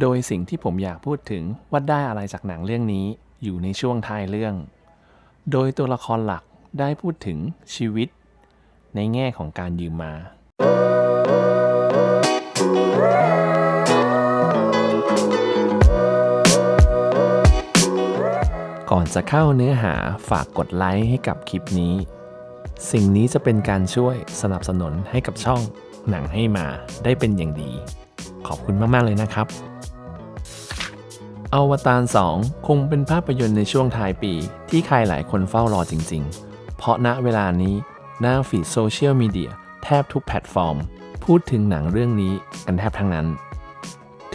โดยสิ่งที่ผมอยากพูดถึงว่าได้อะไรจากหนังเรื่องนี้อยู่ในช่วงท้ายเรื่อง โดยตัวละครหลักได้พูดถึงชีวิต ในแง่ของการยืมมา ก่อนจะเข้าเนื้อหาฝากกดไลค์ให้กับคลิปนี้ สิ่งนี้จะเป็นการช่วยสนับสนุนให้กับช่องหนังให้มาได้เป็นอย่างดี ขอบคุณมาก ๆ เลยนะครับอวตาร 2 คงเป็นภาพยนตร์ในช่วงท้ายปี ที่ใครหลายคนเฝ้ารอจริง ๆ เพราะณเวลานี้หน้าฟีดโซเชียลมีเดียแทบทุกแพลตฟอร์ม พูดถึงหนังเรื่องนี้กันแทบทั้งนั้น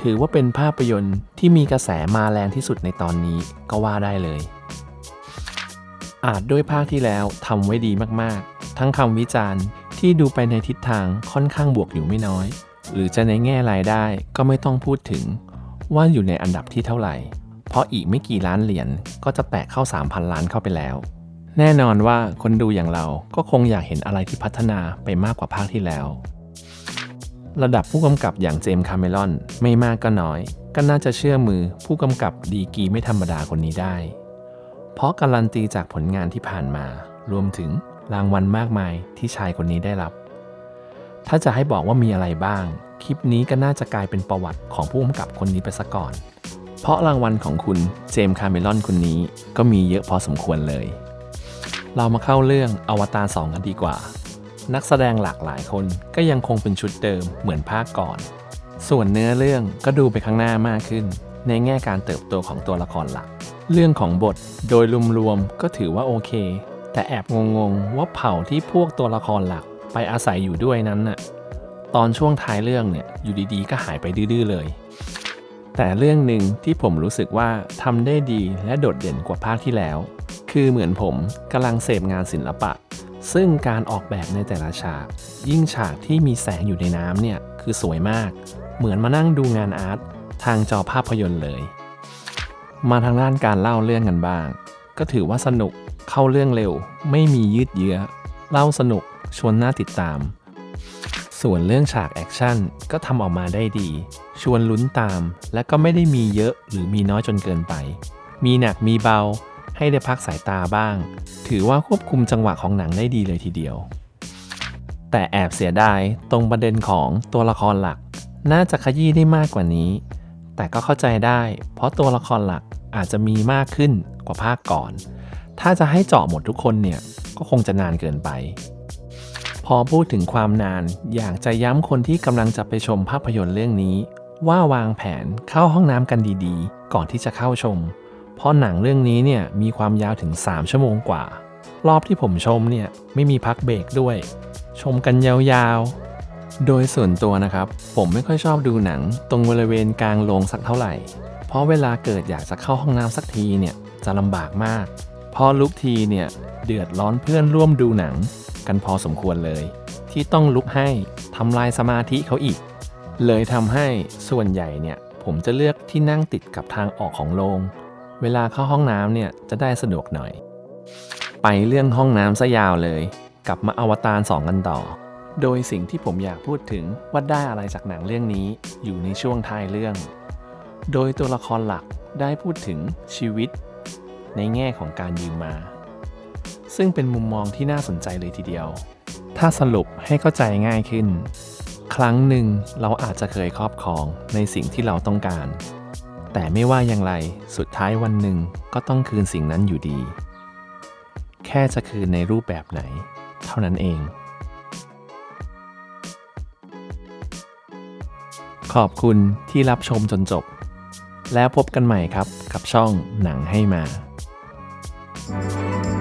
ถือว่าเป็นภาพยนตร์ที่มีกระแสมาแรงที่สุดในตอนนี้ก็ว่าได้เลย อาจด้วยภาคที่แล้วทำไว้ดีมากๆ ทั้งคำวิจารณ์ที่ดูไปในทิศทางค่อนข้างบวกอยู่ไม่น้อย หรือจะในแง่รายได้ก็ไม่ต้องพูดถึงว่าอยู่ในอันดับที่เท่าไหร่ เพราะอีกไม่กี่ล้านเหรียญก็จะแตะเข้า 3,000 ล้านเข้าไปแล้ว แน่นอนว่าคนดูอย่างเราก็คงอยากเห็นอะไรที่พัฒนาไปมากกว่าภาคที่แล้ว ระดับผู้กำกับอย่างเจมส์คาเมรอนไม่มากก็น้อย ก็น่าจะเชื่อมือผู้กำกับดีกีไม่ธรรมดาคนนี้ได้ เพราะการันตีจากผลงานที่ผ่านมา รวมถึงรางวัลมากมายที่ชายคนนี้ได้รับ ถ้าจะให้บอกว่ามีอะไรบ้าง คลิปนี้ก็น่าจะกลายเป็นประวัติของผู้กำกับคนนี้ไปซะก่อน เพราะรางวัลของคุณเจมส์คาเมรอนคนนี้ก็มีเยอะพอสมควรเลย เรามาเข้าเรื่องอวตาร2กันดีกว่า นักแสดงหลากหลายคนก็ยังคงเป็นชุดเดิมเหมือนภาคก่อน ส่วนเนื้อเรื่องก็ดูไปข้างหน้ามากขึ้น ในแง่การเติบโตของตัวละครหลัก เรื่องของบทโดยรวมๆก็ถือว่าโอเค แต่แอบงงๆว่าเผ่าที่พวกตัวละครหลัก ไปอาศัยอยู่ด้วยนั้นน่ะตอนช่วงท้ายเรื่องเนี่ยอยู่ดีๆ ก็หายไปดื้อๆเลย แต่เรื่องหนึ่งที่ผมรู้สึกว่าทำได้ดีและโดดเด่นกว่าภาคที่แล้ว คือเหมือนผมกำลังเสพงานศิลปะ ซึ่งการออกแบบในแต่ละฉาก ยิ่งฉากที่มีแสงอยู่ในน้ำเนี่ยคือสวยมาก เหมือนมานั่งดูงานอาร์ตทางจอภาพยนตร์เลย มาทางด้านการเล่าเรื่องกันบ้าง ก็ถือว่าสนุกเข้าเรื่องเร็ว ไม่มียืดเยื้อ เล่าสนุก ชวนน่าติดตาม ส่วนเรื่องฉากแอคชั่นก็ทำออกมาได้ดี ชวนลุ้นตาม และก็ไม่ได้มีเยอะหรือมีน้อยจนเกินไป มีหนักมีเบา ให้ได้พักสายตาบ้าง ถือว่าควบคุมจังหวะของหนังได้ดีเลยทีเดียว แต่แอบเสียดายตรงประเด็นของตัวละครหลัก น่าจะขยี้ได้มากกว่านี้ แต่ก็เข้าใจได้ เพราะตัวละครหลักอาจจะมีมากขึ้นกว่าภาคก่อน ถ้าจะให้เจาะหมดทุกคนเนี่ย ก็คงจะนานเกินไป พอพูดถึงความนาน อยากจะย้ำคนที่กำลังจะไปชมภาพยนตร์เรื่องนี้ ว่าวางแผนเข้าห้องน้ำกันดีๆ ก่อนที่จะเข้าชม เพราะหนังเรื่องนี้เนี่ยมีความยาวถึง 3 ชั่วโมงกว่า รอบที่ผมชมเนี่ยไม่มีพักเบรกด้วย ชมกันยาวๆ โดยส่วนตัวนะครับ ผมไม่ค่อยชอบดูหนัง ตรงบริเวณกลางโรงสักเท่าไหร่ เพราะเวลาเกิดอยากจะเข้าห้องน้ำสักทีเนี่ยจะลำบากมาก พอลุกทีเนี่ยเดือดร้อนเพื่อนร่วมดูหนัง กันพอสมควรเลย ที่ต้องลุกให้ทำลายสมาธิเขาอีก เลยทำให้ส่วนใหญ่เนี่ยผมจะเลือกที่นั่งติดกับทางออกของโรงเวลาเข้าห้องน้ำเนี่ยจะได้สะดวกหน่อย ไปเรื่องห้องน้ำซะยาวเลย กลับมาอวตาร2กันต่อ โดยสิ่งที่ผมอยากพูดถึงว่าได้อะไรจากหนังเรื่องนี้อยู่ในช่วงท้ายเรื่อง โดยตัวละครหลักได้พูดถึงชีวิต ในแง่ของการยืมมา ซึ่งเป็นมุมมองที่น่าสนใจเลยทีเดียว ถ้าสรุปให้เข้าใจง่ายขึ้น ครั้งหนึ่งเราอาจจะเคยครอบครองในสิ่งที่เราต้องการ แต่ไม่ว่าอย่างไรสุดท้ายวันหนึ่งก็ต้องคืนสิ่งนั้นอยู่ดี แค่จะคืนในรูปแบบไหน เท่านั้นเอง ขอบคุณที่รับชมจนจบ แล้วพบกันใหม่ครับกับช่องหนังให้มา Thank